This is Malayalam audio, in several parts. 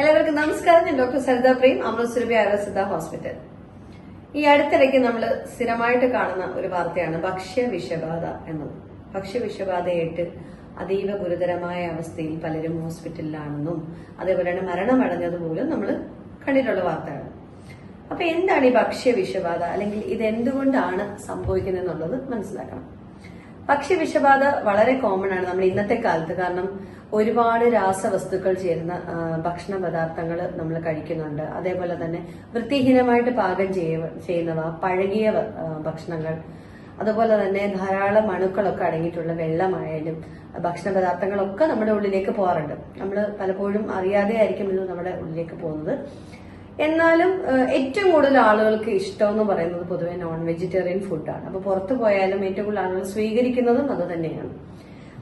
എല്ലാവർക്കും നമസ്കാരം. ഞാൻ ഡോക്ടർ സരിത പ്രേം അമൃത്സുരഭി ആയുർവേദ ഹോസ്പിറ്റൽ. ഈ അടുത്തിടയ്ക്ക് നമ്മൾ സ്ഥിരമായിട്ട് കാണുന്ന ഒരു വാർത്തയാണ് ഭക്ഷ്യ വിഷബാധ എന്നത്. ഭക്ഷ്യ വിഷബാധയായിട്ട് അതീവ ഗുരുതരമായ അവസ്ഥയിൽ പലരും ഹോസ്പിറ്റലിലാണെന്നും അതേപോലെ തന്നെ മരണമടഞ്ഞത് നമ്മൾ കണ്ടിട്ടുള്ള വാർത്തയാണ്. അപ്പൊ എന്താണ് ഈ ഭക്ഷ്യ വിഷബാധ അല്ലെങ്കിൽ ഇത് എന്തുകൊണ്ടാണ് സംഭവിക്കുന്നത് എന്നുള്ളത് മനസ്സിലാക്കണം. ഭക്ഷ്യവിഷബാധ വളരെ കോമൺ ആണ് നമ്മൾ ഇന്നത്തെ കാലത്ത്. കാരണം ഒരുപാട് രാസവസ്തുക്കൾ ചേരുന്ന ഭക്ഷണ പദാർത്ഥങ്ങൾ നമ്മൾ കഴിക്കുന്നുണ്ട്. അതേപോലെ തന്നെ വൃത്തിഹീനമായിട്ട് പാകം ചെയ്യ- ചെയ്യുന്നവ പഴകിയ ഭക്ഷണങ്ങൾ. അതുപോലെ തന്നെ ധാരാളം അണുക്കളൊക്കെ അടങ്ങിയിട്ടുള്ള വെള്ളമായാലും ഭക്ഷണ പദാർത്ഥങ്ങളൊക്കെ നമ്മുടെ ഉള്ളിലേക്ക് പോകാറുണ്ട്. നമ്മൾ പലപ്പോഴും അറിയാതെ ആയിരിക്കും ഇത് നമ്മുടെ ഉള്ളിലേക്ക് പോകുന്നത്. എന്നാലും ഏറ്റവും കൂടുതൽ ആളുകൾക്ക് ഇഷ്ടം എന്ന് പറയുന്നത് പൊതുവെ നോൺ വെജിറ്റേറിയൻ ഫുഡാണ് അപ്പൊ പുറത്തു പോയാലും ഏറ്റവും കൂടുതൽ ആളുകൾ സ്വീകരിക്കുന്നതും അത് തന്നെയാണ്.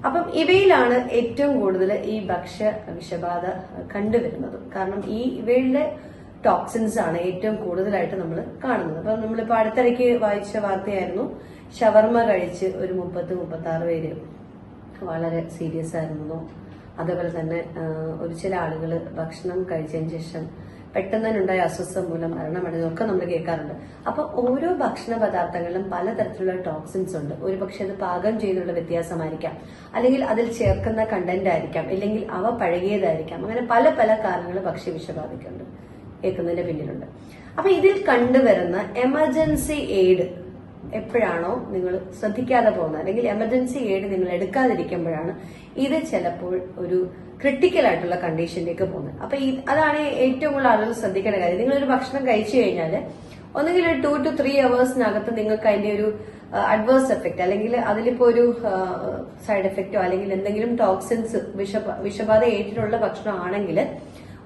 അപ്പം ഇവയിലാണ് ഏറ്റവും കൂടുതൽ ഈ ഭക്ഷ്യ വിഷബാധ കണ്ടുവരുന്നത്. കാരണം ഈ ഇവയുടെ ടോക്സിൻസ് ആണ് ഏറ്റവും കൂടുതലായിട്ട് നമ്മൾ കാണുന്നത്. അപ്പൊ നമ്മളിപ്പോ അടുത്തിടയ്ക്ക് വായിച്ച വാർത്തയായിരുന്നു ഷവർമ കഴിച്ച് ഒരു മുപ്പത്ത് മുപ്പത്തി ആറ് പേര് വളരെ സീരിയസ് ആയിരുന്നു. അതേപോലെ തന്നെ ഒരു ചില ആളുകൾ ഭക്ഷണം കഴിച്ചതിന് ശേഷം പെട്ടെന്ന് തന്നെ ഉണ്ടായ അസ്വസ്ഥം മൂലം മരണമടഞ്ഞതൊക്കെ നമ്മൾ കേൾക്കാറുണ്ട്. അപ്പൊ ഓരോ ഭക്ഷണ പദാർത്ഥങ്ങളിലും പലതരത്തിലുള്ള ടോക്സിൻസ് ഉണ്ട്. ഒരു പക്ഷെ അത് പാകം ചെയ്തുള്ള വ്യത്യാസമായിരിക്കാം. അല്ലെങ്കിൽ അതിൽ ചേർക്കുന്ന കണ്ടന്റ് ആയിരിക്കാം. ഇല്ലെങ്കിൽ അവ പഴകിയതായിരിക്കാം. അങ്ങനെ പല പല കാരണങ്ങൾ ഭക്ഷ്യ വിഷബാധയ്ക്കുണ്ട് കേൾക്കുന്നതിന്റെ പിന്നിലുണ്ട്. അപ്പൊ ഇതിൽ കണ്ടുവരുന്ന എമർജൻസി എയ്ഡ് എപ്പോഴാണോ നിങ്ങൾ ശ്രദ്ധിക്കാതെ പോകുന്നത്. അല്ലെങ്കിൽ എമർജൻസി എയ്ഡ് നിങ്ങൾ എടുക്കാതിരിക്കുമ്പോഴാണ് ഇത് ചിലപ്പോൾ ഒരു ക്രിട്ടിക്കൽ ആയിട്ടുള്ള കണ്ടീഷനിലേക്ക് പോകുന്നത്. അപ്പൊ അതാണ് ഏറ്റവും കൂടുതൽ ആളുകൾ ശ്രദ്ധിക്കേണ്ട കാര്യം. നിങ്ങൾ ഒരു ഭക്ഷണം കഴിച്ചു കഴിഞ്ഞാൽ ഒന്നുകിൽ ഒരു ടു ടു ത്രീ അവേഴ്സിനകത്ത് നിങ്ങൾക്ക് അതിന്റെ ഒരു അഡ്വേഴ്സ് എഫക്റ്റ് അല്ലെങ്കിൽ അതിലിപ്പോ ഒരു സൈഡ് എഫക്റ്റോ അല്ലെങ്കിൽ എന്തെങ്കിലും ടോക്സിൻസ് വിഷ വിഷബാധ ഏറ്റിട്ടുള്ള ഭക്ഷണം ആണെങ്കിൽ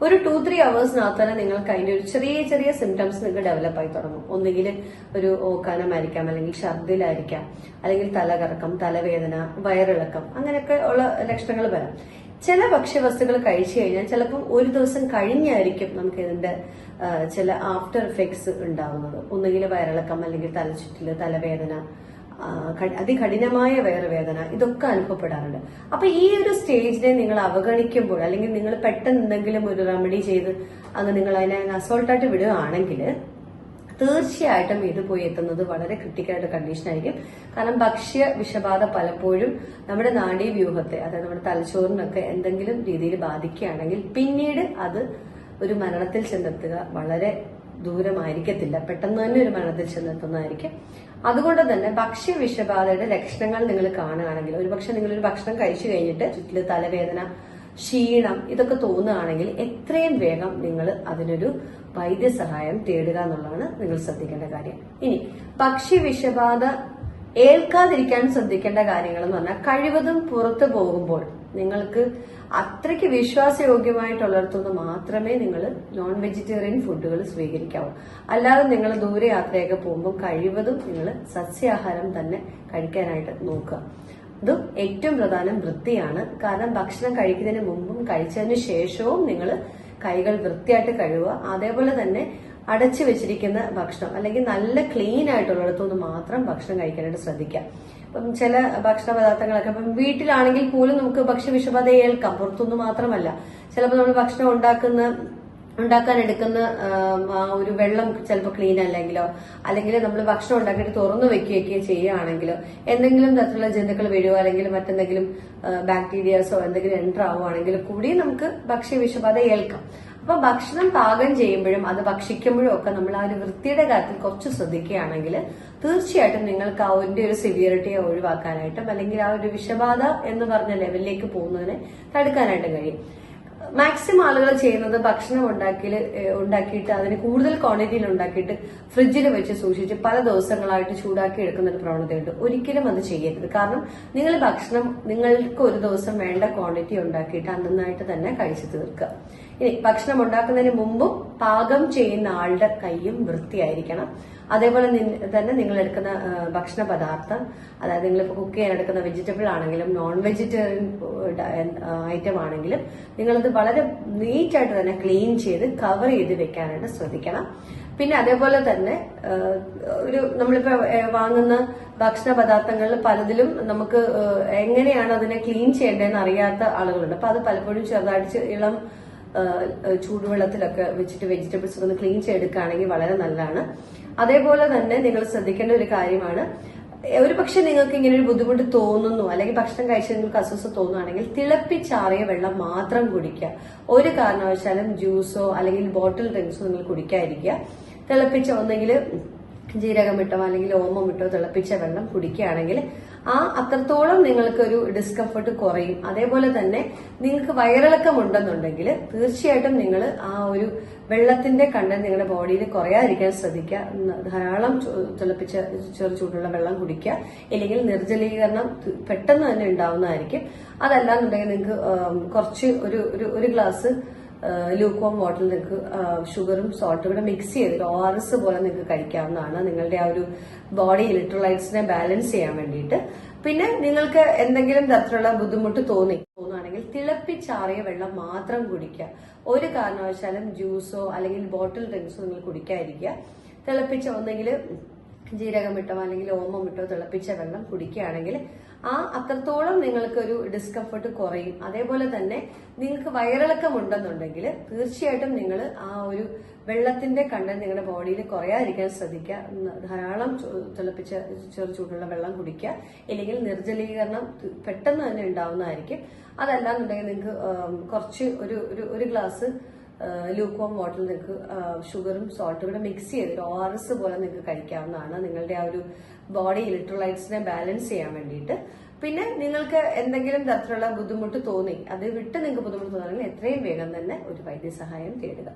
ഒരു ടു ത്രീ അവേഴ്സിനകത്ത് തന്നെ നിങ്ങൾക്ക് അതിന്റെ ഒരു ചെറിയ ചെറിയ സിംറ്റംസ് നിങ്ങൾക്ക് ഡെവലപ്പ് ആയി തുടങ്ങും. ഒന്നുകിൽ ഒരു ഓക്കാനമായിരിക്കാം അല്ലെങ്കിൽ ഛർദിലായിരിക്കാം അല്ലെങ്കിൽ തലകറക്കം തലവേദന വയറിളക്കം അങ്ങനെയൊക്കെ ഉള്ള ലക്ഷണങ്ങൾ വരാം. ചില ഭക്ഷ്യവസ്തുക്കൾ കഴിച്ചു കഴിഞ്ഞാൽ ചിലപ്പോൾ ഒരു ദിവസം കഴിഞ്ഞായിരിക്കും നമുക്ക് ഇതിന്റെ ചില ആഫ്റ്റർ എഫക്ട്സ് ഉണ്ടാവുന്നത്. ഒന്നുകിൽ വയറിളക്കം അല്ലെങ്കിൽ തലച്ചുറ്റിൽ തലവേദന അതികഠിനമായ വയറുവേദന ഇതൊക്കെ അനുഭവപ്പെടാറുണ്ട്. അപ്പൊ ഈ ഒരു സ്റ്റേജിനെ നിങ്ങൾ അവഗണിക്കുമ്പോൾ അല്ലെങ്കിൽ നിങ്ങൾ പെട്ടെന്ന് എന്തെങ്കിലും ഒരു റെമഡി ചെയ്ത് അങ്ങ് നിങ്ങൾ അതിനെ അസോൾട്ടായിട്ട് വിടുകയാണെങ്കിൽ തീർച്ചയായിട്ടും ഇത് പോയി എത്തുന്നത് വളരെ ക്രിട്ടിക്കലായിട്ട് കണ്ടീഷൻ ആയിരിക്കും. കാരണം ഭക്ഷ്യ വിഷബാധ പലപ്പോഴും നമ്മുടെ നാഡീവ്യൂഹത്തെ അതായത് നമ്മുടെ തലച്ചോറിനൊക്കെ എന്തെങ്കിലും രീതിയിൽ ബാധിക്കുകയാണെങ്കിൽ പിന്നീട് അത് ഒരു മരണത്തിൽ ചെന്നെത്തുക വളരെ ദൂരമായിരിക്കത്തില്ല. പെട്ടെന്ന് തന്നെ ഒരു മരണത്തിൽ ചെന്നെത്തുന്നതായിരിക്കും. അതുകൊണ്ട് തന്നെ ഭക്ഷ്യ വിഷബാധയുടെ ലക്ഷണങ്ങൾ നിങ്ങൾ കാണുകയാണെങ്കിൽ ഒരുപക്ഷെ നിങ്ങൾ ഒരു ഭക്ഷണം കഴിച്ചു കഴിഞ്ഞിട്ട് ചുറ്റിൽ തലവേദന ക്ഷീണം ഇതൊക്കെ തോന്നുകയാണെങ്കിൽ എത്രയും വേഗം നിങ്ങൾ അതിനൊരു വൈദ്യസഹായം തേടുക എന്നുള്ളതാണ് നിങ്ങൾ ശ്രദ്ധിക്കേണ്ട കാര്യം. ഇനി ഭക്ഷ്യ വിഷബാധ ഏൽക്കാതിരിക്കാൻ ശ്രദ്ധിക്കേണ്ട കാര്യങ്ങൾ എന്ന് പറഞ്ഞാൽ കഴിവതും പുറത്തു പോകുമ്പോൾ നിങ്ങൾക്ക് അത്രയ്ക്ക് വിശ്വാസയോഗ്യമായിട്ടുള്ളിടത്തുനിന്ന് മാത്രമേ നിങ്ങൾ നോൺ വെജിറ്റേറിയൻ ഫുഡുകൾ സ്വീകരിക്കാവൂ. അല്ലാതെ നിങ്ങൾ ദൂരെ യാത്രയൊക്കെ പോകുമ്പോൾ കഴിവതും നിങ്ങൾ സസ്യാഹാരം തന്നെ കഴിക്കാനായിട്ട് നോക്കുക. ഇത് ഏറ്റവും പ്രധാനം വൃത്തിയാണ്. കാരണം ഭക്ഷണം കഴിക്കുന്നതിന് മുമ്പും കഴിച്ചതിന് ശേഷവും നിങ്ങൾ കൈകൾ വൃത്തിയായിട്ട് കഴുകുക. അതേപോലെ തന്നെ അടച്ചു വെച്ചിരിക്കുന്ന ഭക്ഷണം അല്ലെങ്കിൽ നല്ല ക്ലീൻ ആയിട്ടുള്ളിടത്തുനിന്ന് മാത്രം ഭക്ഷണം കഴിക്കാനായിട്ട് ശ്രദ്ധിക്കുക. ഇപ്പം ചില ഭക്ഷണ പദാർത്ഥങ്ങളൊക്കെ ഇപ്പം വീട്ടിലാണെങ്കിൽ പോലും നമുക്ക് ഭക്ഷ്യവിഷബാധ ഏൽക്കാം പുറത്തുനിന്ന് മാത്രമല്ല. ചിലപ്പോൾ നമ്മൾ ഭക്ഷണം ഉണ്ടാക്കുന്ന ഉണ്ടാക്കാൻ എടുക്കുന്ന ഒരു വെള്ളം ചിലപ്പോൾ ക്ലീൻ അല്ലെങ്കിലോ അല്ലെങ്കിൽ നമ്മൾ ഭക്ഷണം ഉണ്ടാക്കിയിട്ട് തുറന്നു വെക്കുകയൊക്കെ ചെയ്യുകയാണെങ്കിലോ എന്തെങ്കിലും തരത്തിലുള്ള ജന്തുക്കൾ വീഴുകയോ അല്ലെങ്കിൽ മറ്റെന്തെങ്കിലും ബാക്ടീരിയാസോ എന്തെങ്കിലും എന്റർ ആവുകയാണെങ്കിൽ കൂടി നമുക്ക് ഭക്ഷ്യ വിഷബാധ ഏൽക്കാം. അപ്പൊ ഭക്ഷണം പാകം ചെയ്യുമ്പോഴും അത് ഭക്ഷിക്കുമ്പോഴും ഒക്കെ നമ്മൾ ആ ഒരു വൃത്തിയുടെ കാര്യത്തിൽ കുറച്ച് ശ്രദ്ധിക്കുകയാണെങ്കിൽ തീർച്ചയായിട്ടും നിങ്ങൾക്ക് ആ ഒരു ഒരു സിവിയറിറ്റിയെ ഒഴിവാക്കാനായിട്ടും അല്ലെങ്കിൽ ആ ഒരു വിഷബാധ എന്ന് പറഞ്ഞ ലെവലിലേക്ക് പോകുന്നതിനെ തടുക്കാനായിട്ടും കഴിയും. മാക്സിമം ആളുകൾ ചെയ്യുന്നത് ഭക്ഷണം ഉണ്ടാക്കി ഉണ്ടാക്കിയിട്ട് അതിന് കൂടുതൽ ക്വാണ്ടിറ്റിയിൽ ഉണ്ടാക്കിയിട്ട് ഫ്രിഡ്ജിൽ വെച്ച് സൂക്ഷിച്ച് പല ദിവസങ്ങളായിട്ട് ചൂടാക്കി എടുക്കുന്ന ഒരു പ്രവണതയുണ്ട്. ഒരിക്കലും അത് ചെയ്യരുത്. കാരണം നിങ്ങൾ ഭക്ഷണം നിങ്ങൾക്ക് ഒരു ദിവസം വേണ്ട ക്വാണ്ടിറ്റി ഉണ്ടാക്കിയിട്ട് അന്നായിട്ട് തന്നെ കഴിച്ചു തീർക്കുക. ഇനി ഭക്ഷണം ഉണ്ടാക്കുന്നതിന് മുമ്പും പാകം ചെയ്യുന്ന ആളുടെ കൈയും വൃത്തിയായിരിക്കണം. അതേപോലെ തന്നെ നിങ്ങൾ എടുക്കുന്ന ഭക്ഷണ പദാർത്ഥം അതായത് നിങ്ങളിപ്പോൾ കുക്ക് ചെയ്യാൻ എടുക്കുന്ന വെജിറ്റബിൾ ആണെങ്കിലും നോൺ വെജിറ്റേറിയൻ ഐറ്റം ആണെങ്കിലും നിങ്ങളത് വളരെ നീറ്റായിട്ട് തന്നെ ക്ലീൻ ചെയ്ത് കവർ ചെയ്ത് വെക്കാനായിട്ട് ശ്രദ്ധിക്കണം. പിന്നെ അതേപോലെ തന്നെ ഒരു നമ്മളിപ്പോ വാങ്ങുന്ന ഭക്ഷണ പദാർത്ഥങ്ങളിൽ പലതിലും നമുക്ക് എങ്ങനെയാണ് അതിനെ ക്ലീൻ ചെയ്യേണ്ടതെന്ന് അറിയാത്ത ആളുകളുണ്ട്. അപ്പൊ അത് പലപ്പോഴും ചെറുതായിട്ട് ഇളം ചൂടുവെള്ളത്തിലൊക്കെ വെച്ചിട്ട് വെജിറ്റബിൾസ് ഒന്ന് ക്ലീൻ ചെയ്തെടുക്കുകയാണെങ്കിൽ വളരെ നല്ലതാണ്. അതേപോലെ തന്നെ നിങ്ങൾ ശ്രദ്ധിക്കേണ്ട ഒരു കാര്യമാണ്. ഒരു പക്ഷെ നിങ്ങൾക്ക് ഇങ്ങനെ ഒരു ബുദ്ധിമുട്ട് തോന്നുന്നു അല്ലെങ്കിൽ ഭക്ഷണം കഴിച്ച് നിങ്ങൾക്ക് അസ്വസ്ഥ തോന്നുകയാണെങ്കിൽ തിളപ്പിച്ചാറിയ വെള്ളം മാത്രം കുടിക്കുക. ഒരു കാരണവശാലും ജ്യൂസോ അല്ലെങ്കിൽ ബോട്ടിൽ ഡ്രിങ്ക്സോ നിങ്ങൾ കുടിക്കാതിരിക്കുക. തിളപ്പിച്ച ഒന്നെങ്കിൽ ജീരകം ഇട്ടോ അല്ലെങ്കിൽ ഓമം ഇട്ടോ തിളപ്പിച്ച വെള്ളം കുടിക്കുകയാണെങ്കിൽ ആ അത്രത്തോളം നിങ്ങൾക്കൊരു ഡിസ്കംഫർട്ട് കുറയും. അതേപോലെ തന്നെ നിങ്ങൾക്ക് വയറിളക്കം ഉണ്ടെന്നുണ്ടെങ്കിൽ തീർച്ചയായിട്ടും നിങ്ങൾ ആ ഒരു വെള്ളത്തിന്റെ കണ്ടന്റ് നിങ്ങളുടെ ബോഡിയിൽ കുറയാതിരിക്കാൻ ശ്രദ്ധിക്കുക. ധാരാളം തിളപ്പിച്ച ചെറു ചൂടുള്ള വെള്ളം കുടിക്കുക. അല്ലെങ്കിൽ നിർജലീകരണം പെട്ടെന്ന് തന്നെ ഉണ്ടാവുന്നതായിരിക്കും. അതല്ലാന്നുണ്ടെങ്കിൽ നിങ്ങൾക്ക് കുറച്ച് ഒരു- ഒരു ഗ്ലാസ് ലൂക്കോം വാട്ടറിൽ നിങ്ങൾക്ക് ഷുഗറും സോൾട്ടും കൂടെ മിക്സ് ചെയ്ത് ഒ ആർ എസ് പോലെ നിങ്ങൾക്ക് കഴിക്കാവുന്നതാണ് നിങ്ങളുടെ ആ ഒരു ബോഡി ഇലക്ട്രോലൈറ്റ്സിനെ ബാലൻസ് ചെയ്യാൻ വേണ്ടിയിട്ട്. പിന്നെ നിങ്ങൾക്ക് എന്തെങ്കിലും തരത്തിലുള്ള ബുദ്ധിമുട്ട് തോന്നി തോന്നുകയാണെങ്കിൽ തിളപ്പിച്ചാറിയ വെള്ളം മാത്രം കുടിക്കുക. ഒരു കാരണവശാലും ജ്യൂസോ അല്ലെങ്കിൽ ബോട്ടിൽ ഡ്രിങ്ക്സോ നിങ്ങൾ കുടിക്കാതിരിക്കുക. തിളപ്പിച്ച ഒന്നെങ്കിൽ ജീരകം ഇട്ടോ അല്ലെങ്കിൽ ഓമം ഇട്ടോ തിളപ്പിച്ച വെള്ളം കുടിക്കുകയാണെങ്കിൽ ആ അത്രത്തോളം നിങ്ങൾക്കൊരു ഡിസ്കംഫർട്ട് കുറയും. അതേപോലെ തന്നെ നിങ്ങൾക്ക് വയറിളക്കം ഉണ്ടെന്നുണ്ടെങ്കിൽ തീർച്ചയായിട്ടും നിങ്ങൾ ആ ഒരു വെള്ളത്തിന്റെ കണ്ടന്റ് നിങ്ങളുടെ ബോഡിയിൽ കുറയാതിരിക്കാൻ ശ്രദ്ധിക്കുക. ധാരാളം തിളപ്പിച്ച ചെറു ചൂടുള്ള വെള്ളം കുടിക്കുക. ഇല്ലെങ്കിൽ നിർജലീകരണം പെട്ടെന്ന് തന്നെ ഉണ്ടാവുന്നതായിരിക്കും. അതല്ല എന്നുണ്ടെങ്കിൽ നിങ്ങൾക്ക് കുറച്ച് ഒരു- ഒരു ഗ്ലാസ് ലൂക്കോം വാട്ടറിൽ നിങ്ങൾക്ക് ഷുഗറും സോൾട്ടും കൂടെ മിക്സ് ചെയ്ത് ഒരു ഒ ആർ എസ് പോലെ നിങ്ങൾക്ക് കഴിക്കാവുന്നതാണ്. നിങ്ങളുടെ ആ ഒരു ബോഡി ഇലക്ട്രോലൈറ്റ്സിനെ ബാലൻസ് ചെയ്യാൻ വേണ്ടിയിട്ട്. പിന്നെ നിങ്ങൾക്ക് എന്തെങ്കിലും തരത്തിലുള്ള ബുദ്ധിമുട്ട് തോന്നി അത് വിട്ട് നിങ്ങൾക്ക് ബുദ്ധിമുട്ട് തോന്നുകയാണെങ്കിൽ എത്രയും വേഗം തന്നെ ഒരു വൈദ്യസഹായം തേടുക.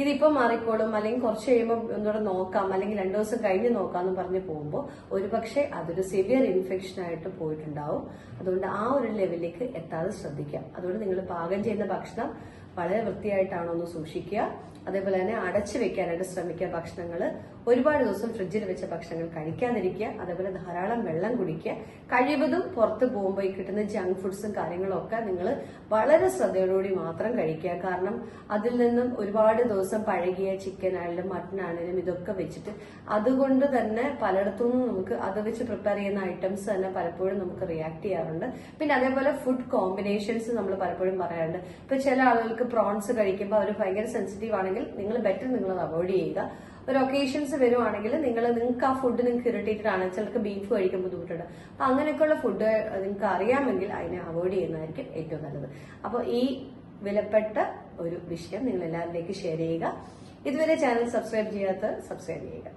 ഇതിപ്പോ മാറിക്കോളും അല്ലെങ്കിൽ കുറച്ച് കഴിയുമ്പോൾ ഒന്നുകൂടെ നോക്കാം അല്ലെങ്കിൽ രണ്ടു ദിവസം കഴിഞ്ഞ് നോക്കാമെന്ന് പറഞ്ഞ് പോകുമ്പോൾ ഒരുപക്ഷെ അതൊരു സിവിയർ ഇൻഫെക്ഷൻ ആയിട്ട് പോയിട്ടുണ്ടാവും. അതുകൊണ്ട് ആ ഒരു ലെവലിലേക്ക് എത്താതെ ശ്രദ്ധിക്കാം. അതുകൊണ്ട് നിങ്ങൾ പാകം ചെയ്യുന്ന ഭക്ഷണം വളരെ വൃത്തിയായിട്ടാണോ ഒന്ന് സൂക്ഷിക്കുക. അതേപോലെ തന്നെ അടച്ചു വെക്കാനായിട്ട് ശ്രമിക്കുക ഭക്ഷണങ്ങൾ ഒരുപാട് ദിവസം ഫ്രിഡ്ജിൽ വെച്ച ഭക്ഷണങ്ങൾ കഴിക്കാതിരിക്കുക. അതേപോലെ ധാരാളം വെള്ളം കുടിക്കുക. കഴിവതും പുറത്ത് പോകുമ്പോൾ കിട്ടുന്ന ജങ്ക് ഫുഡ്സും കാര്യങ്ങളും ഒക്കെ നിങ്ങൾ വളരെ ശ്രദ്ധയോടുകൂടി മാത്രം കഴിക്കുക. കാരണം അതിൽ നിന്നും ഒരുപാട് ദിവസം പഴകിയ ചിക്കൻ ആണെങ്കിലും മട്ടൺ ആണെങ്കിലും ഇതൊക്കെ വെച്ചിട്ട് അതുകൊണ്ട് തന്നെ പലയിടത്തു നമുക്ക് അത് വെച്ച് പ്രിപ്പയർ ചെയ്യുന്ന ഐറ്റംസ് തന്നെ പലപ്പോഴും നമുക്ക് റിയാക്ട് ചെയ്യാറുണ്ട്. പിന്നെ അതേപോലെ ഫുഡ് കോമ്പിനേഷൻസ് നമ്മൾ പലപ്പോഴും പറയാറുണ്ട്. ഇപ്പൊ ചില ആളുകൾക്ക് പ്രോൺസ് കഴിക്കുമ്പോൾ അവർ ഭയങ്കര സെൻസിറ്റീവ് ആണെങ്കിൽ നിങ്ങൾ ബെറ്റർ നിങ്ങൾ അത് അവോയ്ഡ് ചെയ്യുക. ഒരു ഒക്കേഷൻസ് വരുവാണെങ്കിൽ നിങ്ങൾ നിങ്ങൾക്ക് ആ ഫുഡ് നിങ്ങൾക്ക് ഇറിറ്റേറ്റഡ് ആണ്. ചിലർക്ക് ബീഫ് കഴിക്കാൻ ബുദ്ധിമുട്ടുണ്ട്. അപ്പൊ അങ്ങനെയൊക്കെയുള്ള ഫുഡ് നിങ്ങൾക്ക് അറിയാമെങ്കിൽ അതിനെ അവോയ്ഡ് ചെയ്യുന്നതായിരിക്കും ഏറ്റവും നല്ലത്. അപ്പോൾ ഈ വിലപ്പെട്ട ഒരു വിഷയം നിങ്ങൾ എല്ലാവരിലേക്ക് ഷെയർ ചെയ്യുക. ഇതുവരെ ചാനൽ സബ്സ്ക്രൈബ് ചെയ്യാത്ത സബ്സ്ക്രൈബ് ചെയ്യുക.